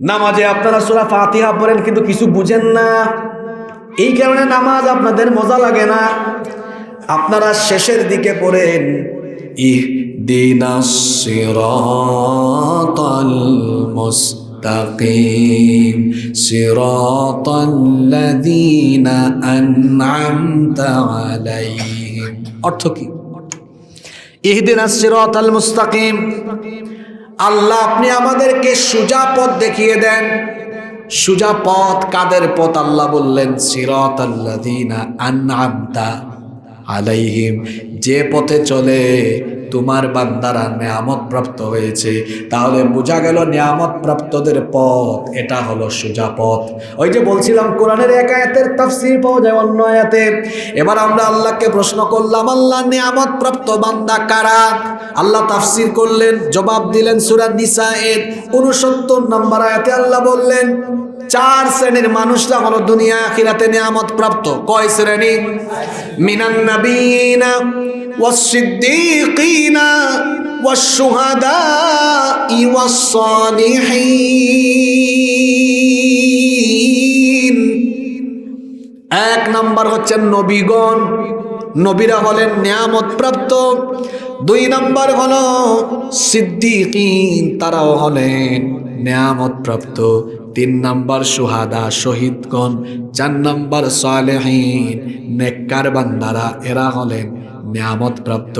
নামাজে আপনারা সুরা ফাতিহা পড়েন, কিন্তু কিছু বুঝেন না। এই কারণে নামাজ আপনাদের মজা লাগে না। আপনারা শেষের দিকে পড়েন আলাইহিম। অর্থ কি? ইহদিনা সিরাতাল মুস্তাকিম আল্লাহ, আপনি আমাদেরকে সুজা পথ দেখিয়ে দেন। সুজা পথ কাদের পথ? আল্লাহ বললেন সিরত আল্লাহ আনআমতা আলাইহিম। যে পথে চলে তোমার বান্দারা নেয়ামত প্রাপ্ত হয়েছে। তাহলে বোঝা গেল নেয়ামত প্রাপ্তদের পথ, এটা হলো সোজা পথ। ওই যে বলছিলাম, কোরআনের এক আয়াতের তাফসীর পাওয়া যায় অন্য আয়াতে। এবার আমরা আল্লাহকে প্রশ্ন করলাম, আল্লাহ নেয়ামত প্রাপ্ত বান্দা কারা? আল্লাহ তাফসীর করলেন, জবাব দিলেন সূরা নিসা এর 69 নম্বর আয়াতে আল্লাহ বললেন চার শ্রেণির মানুষরা হলো দুনিয়া আখিরাতে নিয়ামত প্রাপ্ত। কয় শ্রেণি? মিনান নাবিনা ওয়াসিদ্দিকিনা ওয়াসুহাদা ওয়াসসালিহিন। এক নাম্বার হচ্ছেন নবীগণ। নবীরা হলেন নিয়ামত প্রাপ্ত। দুই নাম্বার হল সিদ্দিকিন, তারাও হলেন নিয়ামত প্রাপ্ত তিন নাম্বার সুহাদা, শহীদগণ। চার নাম্বার সালেহীন, নেককার বান্দারা, এরা হলেন নিয়ামত প্রাপ্ত।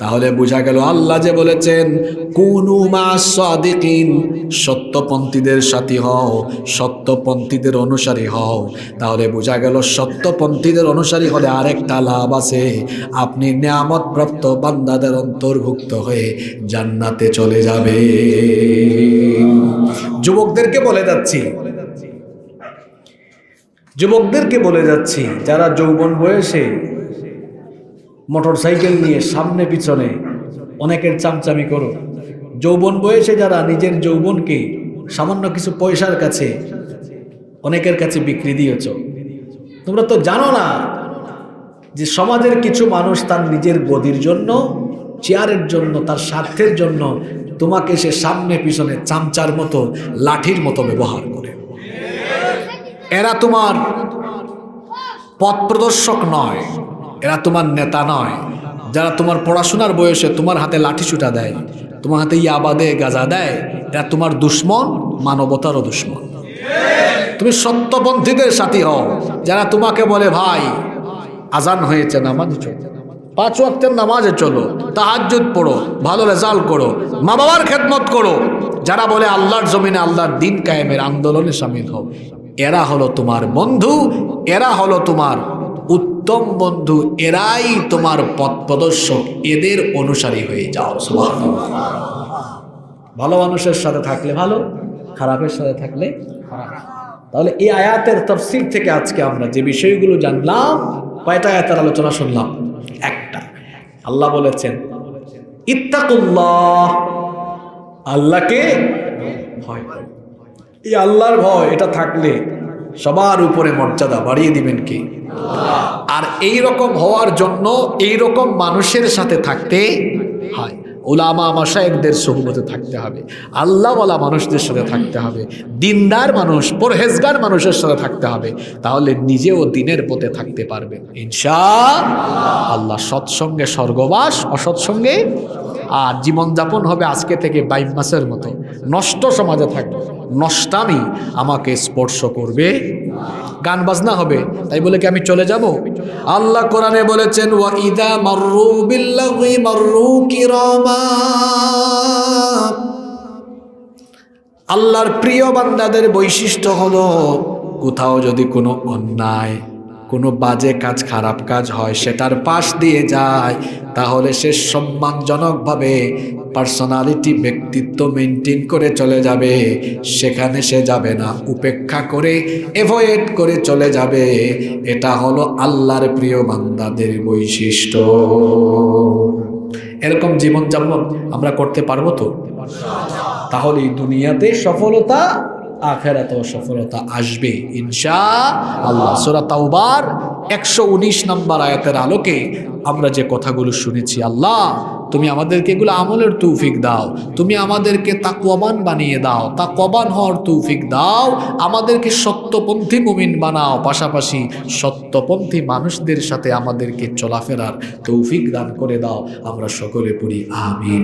তাহলে বোঝা গেল আল্লাহ যে বলেছেন, কুনু মা সত্যপন্থীদের সাথী হও, সত্যপন্থীদের অনুসারী হও। তাহলে বোঝা গেল সত্যপন্থীদের অনুসারী হলে আরেকটা লাভ আছে। আপনি নিয়ামত প্রাপ্ত বান্দাদের অন্তর্ভুক্ত হয়ে জান্নাতে চলে যাবে যুবকদেরকে বলে যাচ্ছি। যুবকদেরকে বলে যাচ্ছি, যারা যৌবন বয়সে মোটর সাইকেল নিয়ে সামনে পিছনে অনেকের চামচামি করো। যৌবন বয়সে যারা নিজের যৌবনকে সামান্য কিছু পয়সার কাছে অনেকের কাছে বিক্রি দিয়েছ। তোমরা তো জানো না যে সমাজের কিছু মানুষ তার নিজের গদির জন্য, চেয়ারের জন্য, তার স্বার্থের জন্য তোমাকে সে সামনে পিছনে চামচার মতো, লাঠির মতো ব্যবহার করে। এরা তোমার পথ প্রদর্শক নয়। এরা তোমার নেতা নয়। যারা তোমার পড়াশোনার বয়সে তোমার হাতে লাঠি ছুটা দেয়, তোমার হাতে ইয়াবা দেয় গাজা দেয়, এরা তোমার দুশ্মন, মানবতারও দুশ্মন। তুমি সত্যপন্থীদের সাথী হও, যারা তোমাকে বলে, ভাই, আজান হয়েছে, নামাজ পাঁচ ওয়াক্তের নামাজে চলো, তাহাজ্জুদ পড়ো, ভালো রেজাল্ট করো মা বাবার খেদমত করো। যারা বলে, আল্লাহর জমিনে আল্লাহর দিন কায়েমের আন্দোলনে সামিল হও। এরা হলো তোমার বন্ধু, এরা হলো তোমার উত্তম বন্ধু এরাই তোমার পথ প্রদর্শক, এদের অনুসারী হয়ে যাও। ভালো মানুষের সাথে থাকলে ভালো, খারাপের সাথে থাকলে তাহলে এই আয়াতের তফসিল থেকে আজকে আমরা যে বিষয়গুলো জানলাম, কয়টা আয়াতের আলোচনা শুনলাম? একটা। আল্লাহ বলেছেন, ইত্তাকুল্লাহ। আল্লাহকে ভয় এই আল্লাহর ভয়, এটা থাকলে সবার উপরে মর্যাদা বাড়িয়ে দিবেন কি? আর এই রকম হওয়ার জন্য এই রকম মানুষের সাথে থাকতে হয়। ওলামা মাসায়েকদের সহমতে থাকতে হবে। আল্লাহওয়ালা মানুষদের সাথে থাকতে হবে। দিনদার মানুষ, পরহেজগার মানুষের সাথে থাকতে হবে। তাহলে নিজেও দিনের পথে থাকতে পারবেন। ইনশা আল্লাহ সৎসঙ্গে স্বর্গবাস, অসৎসঙ্গে, আর জীবনযাপন হবে আজকে থেকে বাইশ মাসের মতো। নষ্ট সমাজে থাকবে। নষ্টামি আমাকে স্পর্শ করবে। গান বাজনা হবে, তাই বলে কি আমি চলে যাব? আল্লাহ কোরআনে বলেছেন, ওয়া ইদা মাররু বিল্লাহি মাররু কিরামা। আল্লাহর প্রিয় বান্দাদের বৈশিষ্ট্য হলো, কোথাও যদি কোনো অন্যায়, কোনো বাজে কাজ, খারাপ কাজ হয় সেটার পাশ দিয়ে যায়, তাহলে সে সম্মানজনকভাবে পার্সোনালিটি ব্যক্তিত্ব মেনটেন করে চলে যাবে। সেখানে সে যাবে না। উপেক্ষা করে এভয়েড করে চলে যাবে। এটা হলো আল্লাহর প্রিয় বান্দাদের বৈশিষ্ট্য। এরকম জীবনযাপন আমরা করতে পারব তো? তাহলে দুনিয়াতে সফলতা, আখেরাতেও সফলতা আসবে। ইনশা আল্লাহ। সুরা তাওবার একশো উনিশ নম্বর আয়াতের আলোকে আমরা যে কথাগুলো শুনেছি, আল্লাহ, তুমি আমাদেরকে এগুলো আমলের তৌফিক দাও। তুমি আমাদেরকে তা তাকওয়াবান বানিয়ে দাও। তা তাকওয়াবান হওয়ার তৌফিক দাও। আমাদেরকে সত্যপন্থী মুমিন বানাও। পাশাপাশি সত্যপন্থী মানুষদের সাথে আমাদেরকে চলাফেরার তৌফিক দান করে দাও। আমরা সকলে পড়ি, আমিন।